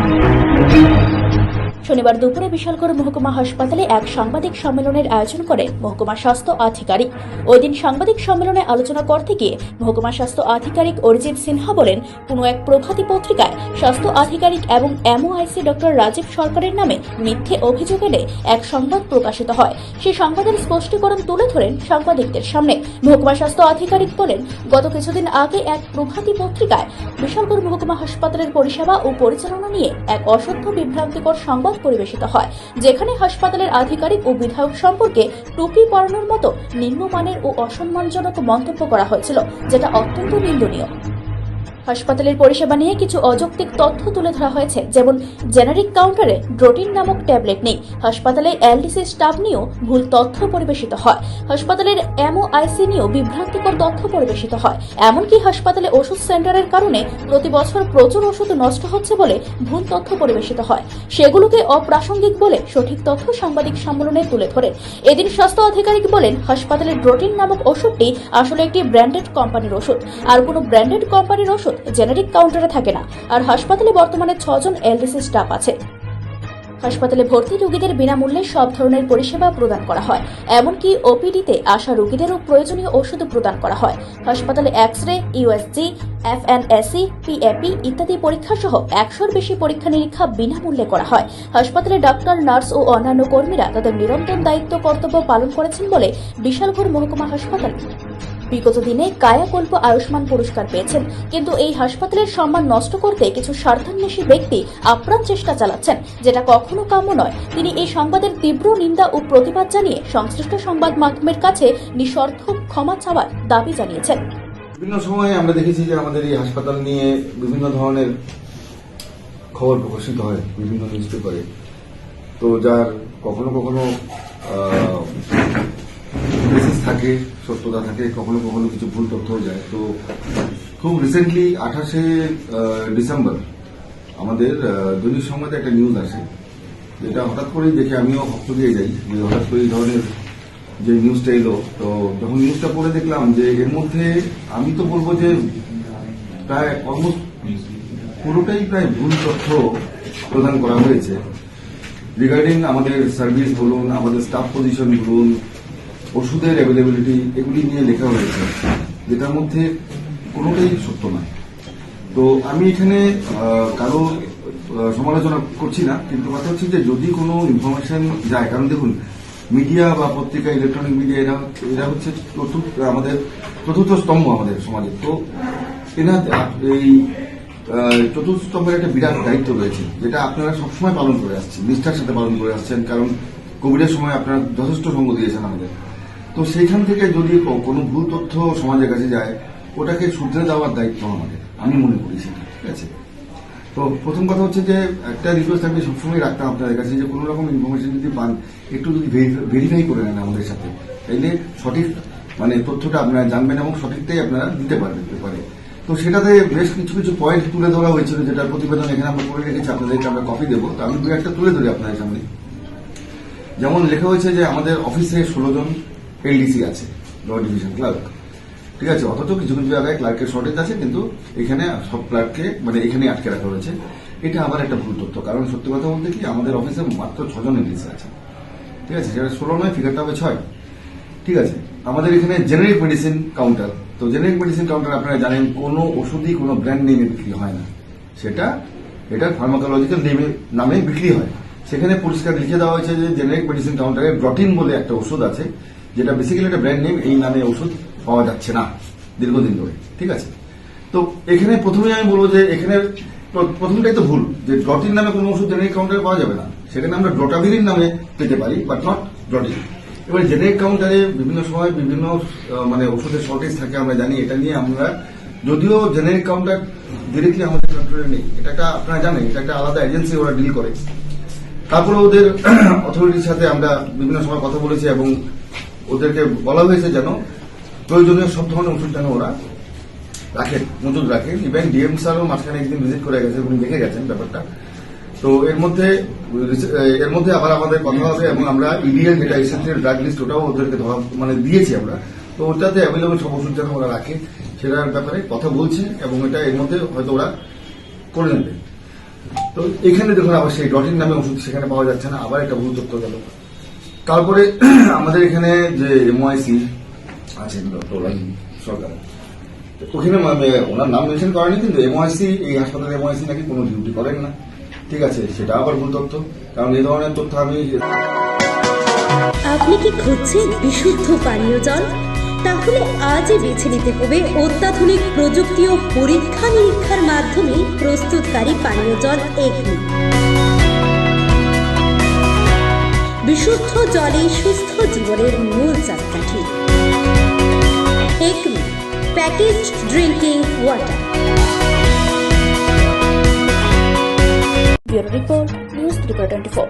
Thank you. শনিবার দুপুরে বিশালগড় মহকুমা হাসপাতালে এক সাংবাদিক সম্মেলনের আয়োজন করে মহকুমা স্বাস্থ্য আধিকারিক। ওই দিন সাংবাদিক সম্মেলনে আলোচনা করতে গিয়ে মহকুমা স্বাস্থ্য আধিকারিক অরিজিৎ সিনহা বলেন, কোনো এক প্রভাতী পত্রিকায় স্বাস্থ্য আধিকারিক এবং এমওআইসি ডক্টর রাজীব সরকারের নামে মিথ্যে অভিযোগ এনে এক সংবাদ প্রকাশিত হয়। সেই সংবাদের স্পষ্টীকরণ তুলে ধরেন সাংবাদিকদের সামনে। মহকুমা স্বাস্থ্য আধিকারিক বলেন, গত কিছুদিন আগে এক প্রভাতী পত্রিকায় বিশালগড় মহকুমা হাসপাতালের পরিষেবা ও পরিচালনা নিয়ে এক অসত্য বিভ্রান্তিকর সংবাদ পরিবেশিত হয়, যেখানে হাসপাতালের আধিকারিক ও বিধায়ক সম্পর্কে টুপি পরানোর মতো নিম্নমানের ও অসম্মানজনক মন্তব্য করা হয়েছিল, যেটা অত্যন্ত নিন্দনীয়। হাসপাতালের পরিষেবা নিয়ে কিছু অযৌক্তিক তথ্য তুলে ধরা হয়েছে। যেমন, জেনারিক কাউন্টারে ড্রোটিন নামক ট্যাবলেট নেই। হাসপাতালে এলডিসি স্টাফ নিয়েও ভুল তথ্য পরিবেশিত হয়। হাসপাতালের এমওআইসি নিয়েও বিভ্রান্তিকর তথ্য পরিবেশিত হয়। এমনকি হাসপাতালে ওষুধ সেন্টারের কারণে প্রতি বছর প্রচুর ওষুধ নষ্ট হচ্ছে বলে ভুল তথ্য পরিবেশিত হয়। সেগুলোকে অপ্রাসঙ্গিক বলে সঠিক তথ্য সাংবাদিক সম্মেলনে তুলে ধরে। এদিন স্বাস্থ্য আধিকারিক বলেন হাসপাতালের ড্রোটিন নামক ওষুধটি আসলে একটি ব্র্যান্ডেড কোম্পানির ওষুধ। আর কোনো ব্র্যান্ডেড কোম্পানির ওষুধ জেনারিক কাউন্টারে থাকে না। আর হাসপাতালে বর্তমানে ছজন এলডিসি স্টাফ আছে। হাসপাতালে ভর্তি রোগীদের বিনামূল্যে সব ধরনের পরিষেবা প্রদান করা হয়। এমনকি ওপিডিতে আসা রোগীদেরও প্রয়োজনীয় ওষুধ প্রদান করা হয়। হাসপাতালে X ray USG FNAC PAP ইত্যাদি পরীক্ষা সহ একশোর বেশি পরীক্ষা নিরীক্ষা বিনামূল্যে করা হয়। হাসপাতালে ডাক্তার, নার্স ও অন্যান্য কর্মীরা তাদের নিরন্তর দায়িত্ব কর্তব্য পালন করেছেন বলে বিশালগড় মহকুমা হাসপাতাল। বিগত দিনে কায়াকল্প আয়ুষ্মান পুরস্কার পেয়েছেন, কিন্তু এই হাসপাতালের সম্মান নষ্ট করতে কিছু স্বার্থান্বেষী ব্যক্তি আপ্রাণ চেষ্টা চালাচ্ছেন, যেটা কখনো কাম্য নয়। তিনি এই সংবাদের তীব্র নিন্দা ও প্রতিবাদ জানিয়ে সংশ্লিষ্ট সংবাদ মাধ্যমের কাছে নিঃস্বার্থ ক্ষমা চাওয়ার দাবি জানিয়েছেন। বিভিন্ন সময় আমরা দেখেছি যে আমাদের এই হাসপাতাল নিয়ে বিভিন্ন ধরনের খবর প্রকাশিত হয় বিভিন্ন নিউজ পেপারে তো যার কখনো কখনো থাকে, সত্যতা থাকে, কখনো কখনো কিছু ভুল তথ্য যায়। তো খুব রিসেন্টলি আঠাশে ডিসেম্বর আমাদের দৈনিক সংবাদে একটা নিউজ আসে, যেটা হঠাৎ করেই দেখে আমিও হক্ত দিয়ে যাই, যে হঠাৎ করে এই ধরনের যে নিউজটা এলো। তো যখন নিউজটা পড়ে দেখলাম যে এর মধ্যে আমি তো বলব যে প্রায় অলমোস্ট পুরোটাই প্রায় ভুল তথ্য প্রদান করা হয়েছে। রিগার্ডিং আমাদের সার্ভিস বলুন, আমাদের স্টাফ পজিশন বলুন ওষুধের অ্যাভেলেবিলিটি এগুলি নিয়ে লেখা হয়েছে, যেটার মধ্যে কোনোটাই সত্য নয়। তো আমি এখানে কারও সমালোচনা করছি না, কিন্তু কথা হচ্ছে যে যদি কোনো ইনফরমেশন যায়, কারণ দেখুন মিডিয়া বা পত্রিকা ইলেকট্রনিক মিডিয়া এরা এরা হচ্ছে আমাদের চতুর্থ স্তম্ভ আমাদের সমাজে তো এরা, এই চতুর্থ স্তম্ভের একটা বিরাট দায়িত্ব রয়েছে, যেটা আপনারা সবসময় পালন করে আসছেন, নিষ্ঠার সাথে পালন করে আসছেন, কারণ কোভিডের সময় আপনারা যথেষ্ট সঙ্গ দিয়েছেন আমাদের। তো সেইখান থেকে যদি কোনো ভুল তথ্য সমাজের কাছে যায়, ওটাকে শুধরে দেওয়ার দায়িত্ব আমাদের। আমি মনে করি সেটা, ঠিক আছে? তো প্রথম কথা হচ্ছে যে, একটা রিকোয়েস্ট আমি সবসময় রাখতাম আপনাদের কাছে যে, কোনো রকম ইনফরমেশন যদি পান, একটু যদি ভেরিফাই করে নেন আমাদের সাথে, তাইলে সঠিক মানে তথ্যটা আপনারা জানবেন এবং সঠিকটাই আপনারা দিতে পারবেন পেপারে। তো সেটাতে বেশ কিছু কিছু পয়েন্ট তুলে ধরা হয়েছিল যেটার প্রতিবেদন এখানে আমরা করে রেখেছি, আপনাদেরকে আমরা কপি দেবো। তো আমি দু একটা তুলে ধরি আপনাদের সামনে। যেমন লেখা হয়েছে যে, আমাদের অফিসে ষোলো জন এলডিসি আছে ল ডিভিশন ক্লার্ক ঠিক আছে, অথচ কিছু কিছু জায়গায় ক্লার্কের শর্টেজ আছে, কিন্তু এখানে সব ক্লার্ককে মানে এখানে আটকে রাখা হয়েছে। এটা আবার একটা ভুল তথ্য, কারণ সত্যি কথা বলতে কি, আমাদের অফিসে মাত্র ছজন এলডিসি আছে। ঠিক আছে, সেটা ষোলো নয় ফিগারটা হবে ছয়। ঠিক আছে, আমাদের এখানে জেনারিক মেডিসিন কাউন্টার তো জেনারিক মেডিসিন কাউন্টার আপনারা জানেন, কোনো ওষুধই, কোনো ব্র্যান্ড নেমে বিক্রি হয় না। সেটা, এটা ফার্মাকোলজিক্যাল নেমে নামে বিক্রি হয়। সেখানে পরিষ্কার লিখে দেওয়া হয়েছে যে জেনারিক মেডিসিন কাউন্টারে গ্রটিন বলে একটা ওষুধ আছে। যেটা বেসিক্যালি একটা ব্র্যান্ড নেম এই নামে ওষুধ পাওয়া যাচ্ছে না দীর্ঘদিন ধরে, ঠিক আছে? তো এখানে প্রথমে আমি বলব যে এখানে প্রথমটাই তো ভুল, যে গ্রটিন নামে কোনো ওষুধ জেনারিক কাউন্টারে পাওয়া যাবে না। সেখানে আমরা ড্রটাভিরিন নামে পেতে পারি বাট নট গ্রটিন এবার জেনারিক কাউন্টারে বিভিন্ন সময় বিভিন্ন মানে ওষুধের শর্টেজ থাকে, আমরা জানি, এটা নিয়ে আমরা যদিও জেনারিক কাউন্টার ডিরেক্টলি আমাদের কাউন্টারে নেই। এটা একটা, আপনারা জানেন, এটা একটা আলাদা এজেন্সি ওরা ডিল করে। তারপরে ওদের অথরিটির সাথে আমরা বিভিন্ন সময় কথা বলেছি এবং ওদেরকে বলা হয়েছে যেন প্রয়োজনীয় সব ধরনের ওষুধ যেন ওরা রাখেন মজুদ রাখেন ইভেন ডিএম স্যারও মাঝখানে একদিন ভিজিট করে গেছে, উনি দেখে গেছেন ব্যাপারটা। তো এর মধ্যে এর মধ্যে আবার আমাদের কথা হবে এবং আমরা ইডিএল যেটা এসেন্সিয়াল ড্রাগ লিস্ট ওটাও ওদেরকে ধরা মানে দিয়েছি আমরা। তো ওটাতে অ্যাভেলেবল সব ওষুধ যেন ওরা রাখে, সেটার ব্যাপারে কথা বলছে এবং এটা এর মধ্যে হয়তো ওরা করে নেবে। তো এখানে দেখুন আবার সেই ডটিন নামে ওষুধ সেখানে পাওয়া যাচ্ছে না, আবার একটা ভুল তথ্য গেল। তারপরে আমাদের এখানে যে এমওআইসি আছেন সরকার। ওখানে ওনার নাম মেনশন করেনি, কিন্তু এমওআইসি এই হাসপাতালে এমওআইসি নাকি কোনো ডিউটি করেন না। ঠিক আছে, সেটা আবার ভুল তথ্য, কারণ এই ধরনের তথ্য আমি আপনি কি খুঁজছেন বিশুদ্ধ পানীয় জল? তাহলে আজই বেছে নিতে হবে অত্যাধুনিক প্রযুক্তি ও পরীক্ষা নিরীক্ষার মাধ্যমে প্রস্তুতকারী পানীয় জল এগনি। বিশুদ্ধ জলে সুস্থ জীবনের মূল চাকাঠি। Acme package drinking water bureau report news twenty four